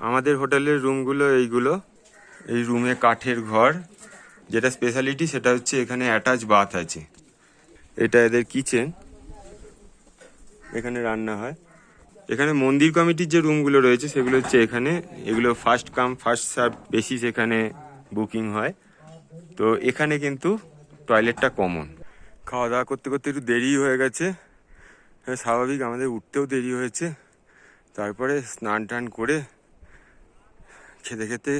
আমাদের হোটেলের রুমগুলো এইগুলো। এই রুমে কাঠের ঘর। যেটা স্পেশালিটি সেটা হচ্ছে এখানে অ্যাটাচ বাথ আছে। এটা এদের কিচেন এখানে রান্না হয়। এখানে মন্দির কমিটির যে রুমগুলো রয়েছে সেগুলো হচ্ছে এখানে। এগুলো ফার্স্ট কাম ফার্স্ট সার্ভ বেশি সেখানে বুকিং হয়। তো এখানে কিন্তু টয়লেটটা কমন খাওয়া দাওয়া করতে করতে একটু দেরি হয়ে গেছে। স্বাভাবিক আমাদের উঠতেও দেরি হয়েছে। তারপরে স্নান টান করে খেতে খেতে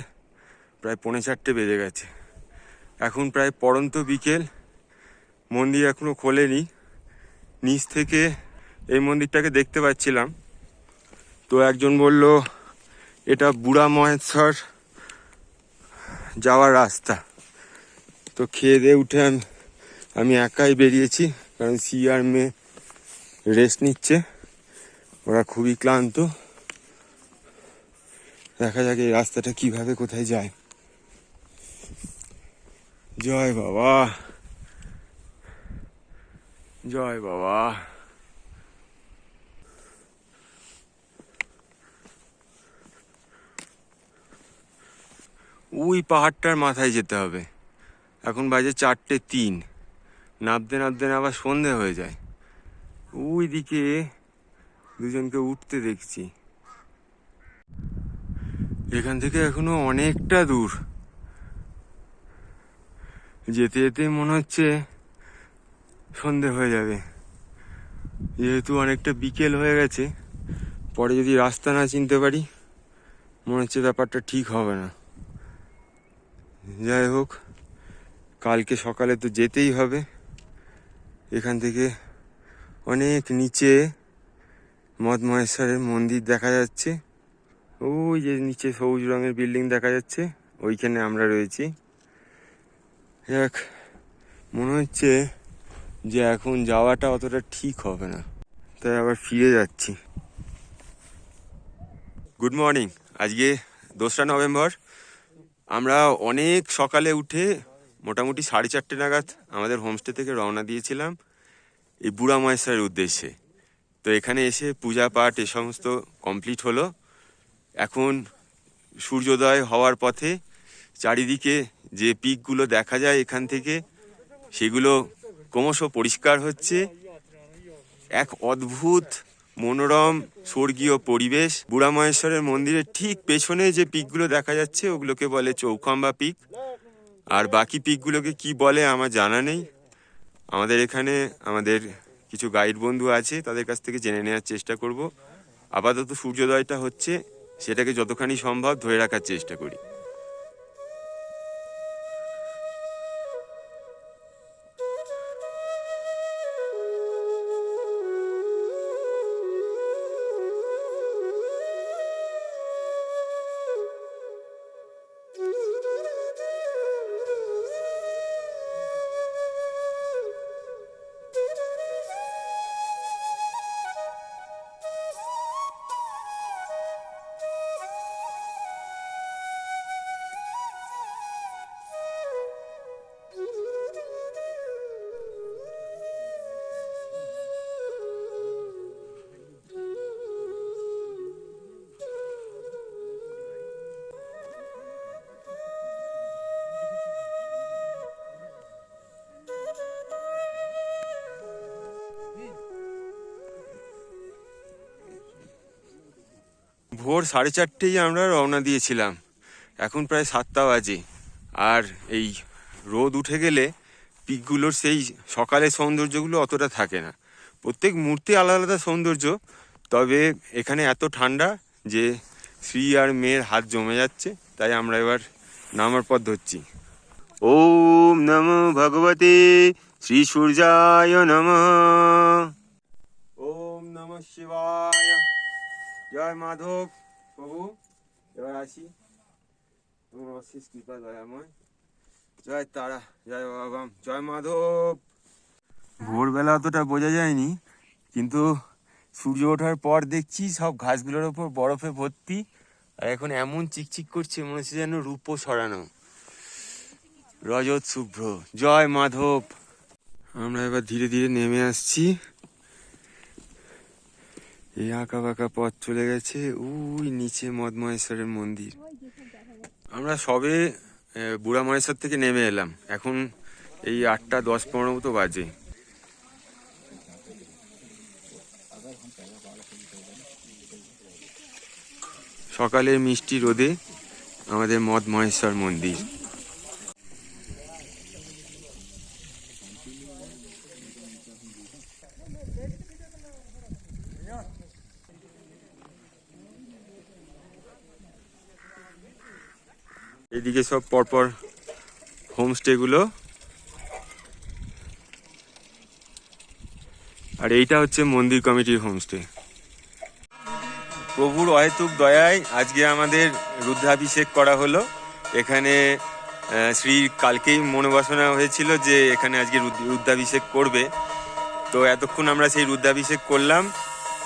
প্রায় পৌনে চারটে বেজে গেছে। এখন প্রায় পড়ন্ত বিকেল। মন্দির এখনও খোলেনি। নিচ থেকে এই মন্দিরটাকে দেখতে পাচ্ছিলাম। তো একজন বলল, এটা বুড়া মহেশ্বর যাওয়ার রাস্তা। তো খেয়ে দিয়ে উঠে আমি আমি একাই বেরিয়েছি, কারণ সি আর মেয়ে রেস্ট নিচ্ছে। ওরা খুবই ক্লান্ত। দেখা যাক এই রাস্তাটা কীভাবে কোথায় যায়। জয় বাবা। জয় বাবা। ওই পাহাড়টার মাথায় যেতে হবে। এখন বাজে চারটে তিন। নাবতে নাবতে আবার সন্ধে হয়ে যায়। ওই দিকে দুজনকে উঠতে দেখছি। এখান থেকে এখনও অনেকটা দূর। যেতে যেতে মনে হচ্ছে সন্ধে হয়ে যাবে। যেহেতু অনেকটা বিকেল হয়ে গেছে, পরে যদি রাস্তা না চিনতে পারি, মনে হচ্ছে ব্যাপারটা ঠিক হবে না। যাই হোক, কালকে সকালে তো যেতেই হবে। এখান থেকে অনেক নিচে মদ মহেশ্বরের মন্দির দেখা যাচ্ছে। ওই যে নিচে সবুজ রঙের বিল্ডিং দেখা যাচ্ছে, ওইখানে আমরা রয়েছি। এক মনে হচ্ছে যে এখন যাওয়াটা অতটা ঠিক হবে না। তাই আবার ফিরে যাচ্ছি। গুড মর্নিং আজকে দোসরা নভেম্বর। আমরা অনেক সকালে উঠে মোটামুটি সাড়ে চারটে নাগাদ আমাদের হোমস্টে থেকে রওনা দিয়েছিলাম এই বুড়া মহেশ্বরের উদ্দেশ্যে। তো এখানে এসে পূজা পাঠ এ সমস্ত কমপ্লিট হলো। এখন সূর্যোদয় হওয়ার পথে চারিদিকে যে পিকগুলো দেখা যায় এখান থেকে, সেগুলো ক্রমশ পরিষ্কার হচ্ছে। এক অদ্ভুত, মনোরম, স্বর্গীয় পরিবেশ। বুড়া মহেশ্বরের মন্দিরের ঠিক পেছনে যে পিকগুলো দেখা যাচ্ছে, ওগুলোকে বলে চৌখাম্বা পিক। আর বাকি পিকগুলোকে কি বলে আমার জানা নেই। আমাদের এখানে আমাদের কিছু গাইড বন্ধু আছে, তাদের কাছ থেকে জেনে নেওয়ার চেষ্টা করব। আপাতত সূর্যোদয়টা হচ্ছে সেটাকে যতখানি সম্ভব ধরে রাখার চেষ্টা করি। ভোর সাড়ে চারটেই আমরা রওনা দিয়েছিলাম। এখন প্রায় সাতটা বাজে। আর এই রোদ উঠে গেলে পিকগুলোর সেই সকালের সৌন্দর্যগুলো অতটা থাকে না। প্রত্যেক মূর্তি আলাদা আলাদা সৌন্দর্য তবে এখানে এত ঠান্ডা যে শ্রী আর মেয়ের হাত জমে যাচ্ছে তাই আমরা এবার নামার পথ ধরছি। ওম নম ভগবতে শ্রী সূর্যায় নম। ওম নম শিবায়। জয় মাধব, প্রভু। এবার আসি তোমার অশেষ কৃপা, দয়াময়। জয় তারা, জয় বাবাম জয় মাধব। ভোরবেলা অতটা বোঝা যায়নি, কিন্তু সূর্য ওঠার পর দেখছি সব ঘাসগুলোর ওপর বরফে ভর্তি, আর এখন এমন চিকচিক করছে মনে হচ্ছে যেন রূপো সরানো রজত শুভ্র, জয় মাধব। আমরা এবার ধীরে ধীরে নেমে আসছি। এই আঁকা বাঁকা পথ চলে গেছে ওই নিচে মদ মহেশ্বরের মন্দির। আমরা সবে বুড়া মহেশ্বর থেকে নেমে এলাম। এখন এই আটটা দশ পনেরো মতো বাজে। সকালের মিষ্টি রোদে আমাদের মদ মহেশ্বর মন্দির। এদিকে সব পরপর হোমস্টেগুলো আর এইটা হচ্ছে মন্দির কমিটির হোমস্টে প্রভুর অহেতুক দয়ায় আজকে আমাদের রুদ্রাভিষেক করা হলো। এখানে শ্রী কালকেই মনোবাসনা হয়েছিল যে এখানে আজকে রুদ- রুদ্রাভিষেক করবে। তো এতক্ষণ আমরা সেই রুদ্রাভিষেক করলাম।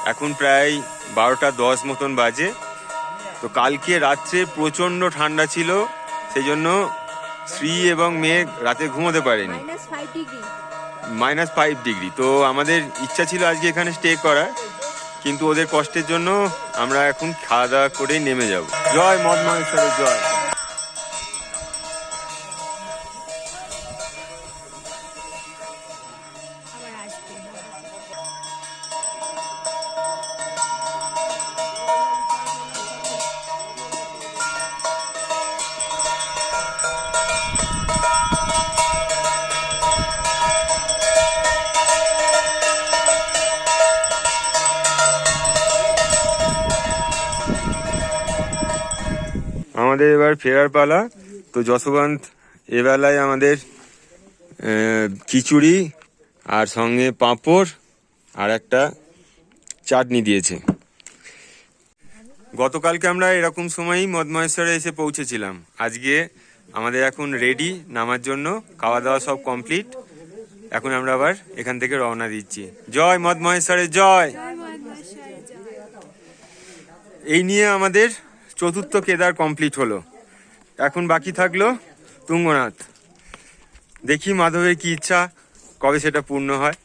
এখন প্রায় বারোটা দশ মতন বাজে। তো কালকে রাত্রে প্রচণ্ড ঠান্ডা ছিল। সেই জন্য স্ত্রী এবং মেয়ে রাতে ঘুমোতে পারেনি। মাইনাস ফাইভ ডিগ্রি তো আমাদের ইচ্ছা ছিল আজকে এখানে স্টে করার কিন্তু ওদের কষ্টের জন্য আমরা এখন খাওয়া দাওয়া করেই নেমে যাব। জয় মদ মহেশ্বরের জয়। আমাদের এবার ফেরার পালা। তো যশবন্ত এবেলায় আমাদের খিচুড়ি আর সঙ্গে পাঁপড় আর একটা চাটনি দিয়েছে। গতকালকে আমরা এরকম সময়ই মদমহেশ্বরে এসে পৌঁছেছিলাম। আজকে আমাদের এখন রেডি নামার জন্য খাওয়া দাওয়া সব কমপ্লিট এখন আমরা আবার এখান থেকে রওনা দিচ্ছি। জয় মদমহেশ্বরের জয়। এই নিয়ে আমাদের চতুর্থ কেদার কমপ্লিট হলো। এখন বাকি থাকল তুঙ্গনাথ। দেখি মাধবের কি ইচ্ছা, কবে সেটা পূর্ণ হয়।